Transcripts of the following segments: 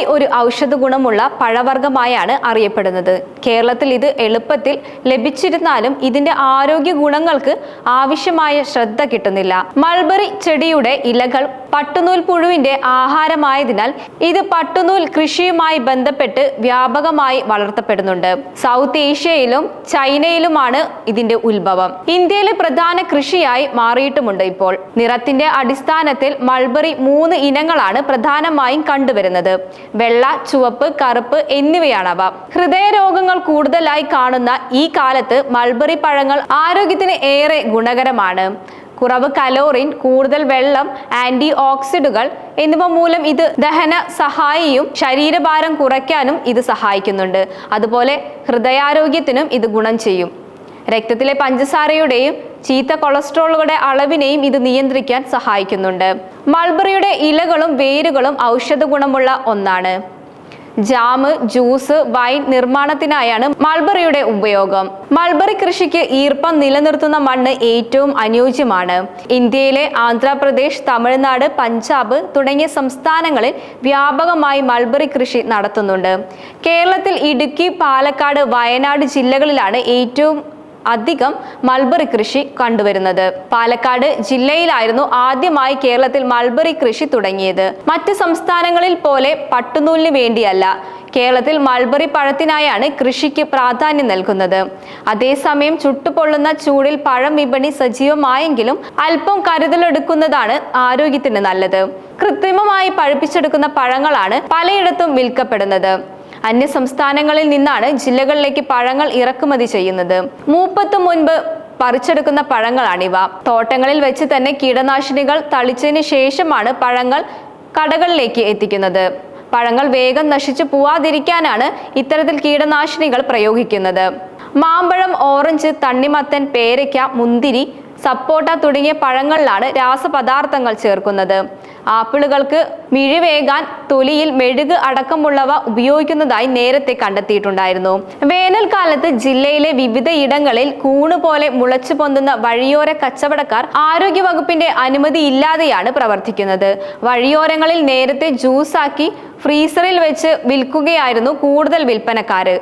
Mulberry ഒരു ഔഷധ ഗുണമുള്ള പഴവർഗമായാണ് അറിയപ്പെടുന്നത്. കേരളത്തിൽ ഇത് എളുപ്പത്തിൽ ലഭിച്ചിരുന്നാലും ഇതിന്റെ ആരോഗ്യ ഗുണങ്ങൾക്ക് ആവശ്യമായ ശ്രദ്ധ കിട്ടുന്നില്ല. മൾബറി ചെടിയുടെ ഇലകൾ പട്ടുനൂൽ പുഴുവിന്റെ ആഹാരമായതിനാൽ ഇത് പട്ടുനൂൽ കൃഷിയുമായി ബന്ധപ്പെട്ട് വ്യാപകമായി വളർത്തപ്പെടുന്നുണ്ട്. സൗത്ത് ഏഷ്യയിലും ചൈനയിലുമാണ് ഇതിന്റെ ഉത്ഭവം. ഇന്ത്യയിലെ പ്രധാന കൃഷിയായി മാറിയിട്ടുമുണ്ട് ഇപ്പോൾ. നിറത്തിന്റെ അടിസ്ഥാനത്തിൽ മൾബറി മൂന്ന് ഇനങ്ങളാണ് പ്രധാനമായും കണ്ടുവരുന്നത്. വെള്ള ചുവപ്പ് കറുപ്പ് എന്നിവയാണവ. ഹൃദയരോഗങ്ങൾ കൂടുതലായി കാണുന്ന ഈ കാലത്ത് മൾബറി പഴങ്ങൾ ആരോഗ്യത്തിന് ഏറെ ഗുണകരമാണ്. കുറവ് കലോറിൻ കൂടുതൽ വെള്ളം ആന്റി ഓക്സിഡുകൾ എന്നിവ മൂലം ഇത് ദഹന സഹായിയും ശരീരഭാരം കുറയ്ക്കാനും ഇത് സഹായിക്കുന്നുണ്ട്. അതുപോലെ ഹൃദയാരോഗ്യത്തിനും ഇത് ഗുണം ചെയ്യും. രക്തത്തിലെ പഞ്ചസാരയുടെയും ചീത്ത കൊളസ്ട്രോളുകളുടെ അളവിനെയും ഇത് നിയന്ത്രിക്കാൻ സഹായിക്കുന്നുണ്ട്. മൾബറിയുടെ ഇലകളും വേരുകളും ഔഷധ ഗുണമുള്ള ഒന്നാണ്. ജാമ് ജ്യൂസ് വൈൻ നിർമ്മാണത്തിനായാണ് മൾബറിയുടെ ഉപയോഗം. മൾബറി കൃഷിക്ക് ഈർപ്പം നിലനിർത്തുന്ന മണ്ണ് ഏറ്റവും അനുയോജ്യമാണ്. ഇന്ത്യയിലെ ആന്ധ്രാപ്രദേശ് തമിഴ്നാട് പഞ്ചാബ് തുടങ്ങിയ സംസ്ഥാനങ്ങളിൽ വ്യാപകമായി മൾബറി കൃഷി നടത്തുന്നുണ്ട്. കേരളത്തിൽ ഇടുക്കി പാലക്കാട് വയനാട് ജില്ലകളിലാണ് ഏറ്റവും അധികം മൾബറി കൃഷി കണ്ടുവരുന്നത്. പാലക്കാട് ജില്ലയിലായിരുന്നു ആദ്യമായി കേരളത്തിൽ മൾബറി കൃഷി തുടങ്ങിയത്. മറ്റ് സംസ്ഥാനങ്ങളിൽ പോലെ പട്ടുനൂലിന് വേണ്ടിയല്ല. കേരളത്തിൽ മൾബറി പഴത്തിനായാണ് കൃഷിക്ക് പ്രാധാന്യം നൽകുന്നത്. അതേസമയം ചുട്ടുപൊള്ളുന്ന ചൂടിൽ പഴം വിപണി സജീവമായെങ്കിലും അല്പം കരുതലെടുക്കുന്നതാണ് ആരോഗ്യത്തിന് നല്ലത്. കൃത്രിമമായി പഴുപ്പിച്ചെടുക്കുന്ന പഴങ്ങളാണ് പലയിടത്തും വിൽക്കപ്പെടുന്നത്. അന്യ സംസ്ഥാനങ്ങളിൽ നിന്നാണ് ജില്ലകളിലേക്ക് പഴങ്ങൾ ഇറക്കുമതി ചെയ്യുന്നത്. മൂപ്പത്ത് മുൻപ് പറിച്ചെടുക്കുന്ന പഴങ്ങളാണിവ. തോട്ടങ്ങളിൽ വെച്ച് തന്നെ കീടനാശിനികൾ തളിച്ചതിന് ശേഷമാണ് പഴങ്ങൾ കടകളിലേക്ക് എത്തിക്കുന്നത്. പഴങ്ങൾ വേഗം നശിച്ചു പോവാതിരിക്കാനാണ് ഇത്തരത്തിൽ കീടനാശിനികൾ പ്രയോഗിക്കുന്നത്. മാമ്പഴം ഓറഞ്ച് തണ്ണിമത്തൻ പേരയ്ക്ക മുന്തിരി സപ്പോട്ട തുടങ്ങിയ പഴങ്ങളിലാണ് രാസപദാർത്ഥങ്ങൾ ചേർക്കുന്നത്. ആപ്പിളുകൾക്ക് മിഴിവേകാൻ തൊലിയിൽ മെഴുക് അടക്കമുള്ളവ ഉപയോഗിക്കുന്നതായി നേരത്തെ കണ്ടെത്തിയിട്ടുണ്ടായിരുന്നു. വേനൽക്കാലത്ത് ജില്ലയിലെ വിവിധ ഇടങ്ങളിൽ കൂണ് പോലെ മുളച്ചു പൊന്തുന്ന വഴിയോര കച്ചവടക്കാർ ആരോഗ്യവകുപ്പിന്റെ അനുമതി ഇല്ലാതെയാണ് പ്രവർത്തിക്കുന്നത്. വഴിയോരങ്ങളിൽ നേരത്തെ ജ്യൂസാക്കി ഫ്രീസറിൽ വെച്ച് വിൽക്കുകയായിരുന്നു കൂടുതൽ വിൽപ്പനക്കാര്.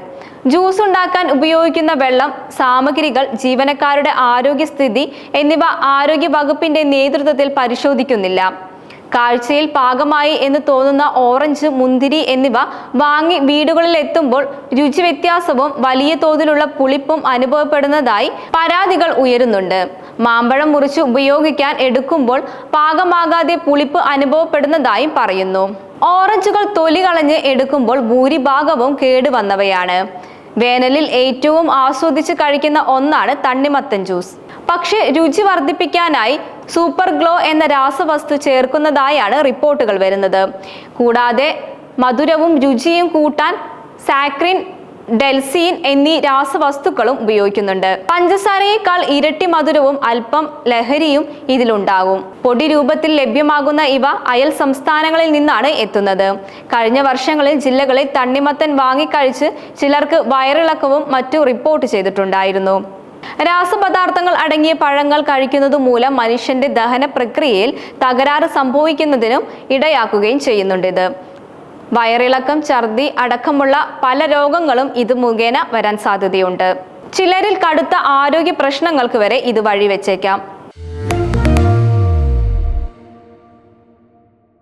ജ്യൂസ് ഉണ്ടാക്കാൻ ഉപയോഗിക്കുന്ന വെള്ളം സാമഗ്രികൾ ജീവനക്കാരുടെ ആരോഗ്യസ്ഥിതി എന്നിവ ആരോഗ്യ വകുപ്പിന്റെ നേതൃത്വത്തിൽ പരിശോധിക്കുന്നില്ല. കാഴ്ചയിൽ പാകമായി എന്ന് തോന്നുന്ന ഓറഞ്ച് മുന്തിരി എന്നിവ വാങ്ങി വീടുകളിൽ എത്തുമ്പോൾ രുചി വ്യത്യാസവും വലിയ തോതിലുള്ള പുളിപ്പും അനുഭവപ്പെടുന്നതായി പരാതികൾ ഉയരുന്നുണ്ട്. മാമ്പഴം മുറിച്ച് ഉപയോഗിക്കാൻ എടുക്കുമ്പോൾ പാകമാകാതെ പുളിപ്പ് അനുഭവപ്പെടുന്നതായും പറയുന്നു. ഓറഞ്ചുകൾ തൊലി കളഞ്ഞ് എടുക്കുമ്പോൾ ഭൂരിഭാഗവും കേടുവന്നവയാണ്. വേനലിൽ ഏറ്റവും ആസ്വദിച്ച് കഴിക്കുന്ന ഒന്നാണ് തണ്ണിമത്തൻ ജ്യൂസ്. പക്ഷേ രുചി വർദ്ധിപ്പിക്കാനായി സൂപ്പർ ഗ്ലോ എന്ന രാസവസ്തു ചേർക്കുന്നതായാണ് റിപ്പോർട്ടുകൾ വരുന്നത്. കൂടാതെ മധുരവും രുചിയും കൂട്ടാൻ സാക്രിൻ ഡെൽസീൻ എന്നീ രാസവസ്തുക്കളും ഉപയോഗിക്കുന്നുണ്ട്. പഞ്ചസാരയേക്കാൾ ഇരട്ടി മധുരവും അല്പം ലഹരിയും ഇതിലുണ്ടാകും. പൊടി രൂപത്തിൽ ലഭ്യമാകുന്ന ഇവ അയൽ സംസ്ഥാനങ്ങളിൽ നിന്നാണ് എത്തുന്നത്. കഴിഞ്ഞ വർഷങ്ങളിൽ ജില്ലകളിൽ തണ്ണിമത്തൻ വാങ്ങിക്കഴിച്ച് ചിലർക്ക് വയറിളക്കവും മറ്റു റിപ്പോർട്ട് ചെയ്തിട്ടുണ്ടായിരുന്നു. രാസപദാർത്ഥങ്ങൾ അടങ്ങിയ പഴങ്ങൾ കഴിക്കുന്നത് മൂലം മനുഷ്യന്റെ ദഹന പ്രക്രിയയിൽ തകരാറ് സംഭവിക്കുന്നതിനും ഇടയാക്കുകയും ചെയ്യുന്നുണ്ട് ഇത്. വയറിളക്കം ഛർദി അടക്കമുള്ള പല രോഗങ്ങളും ഇത് മുഖേന വരാൻ സാധ്യതയുണ്ട്. ചിലരിൽ കടുത്ത ആരോഗ്യ പ്രശ്നങ്ങൾക്ക് വരെ ഇത് വഴിവെച്ചേക്കാം.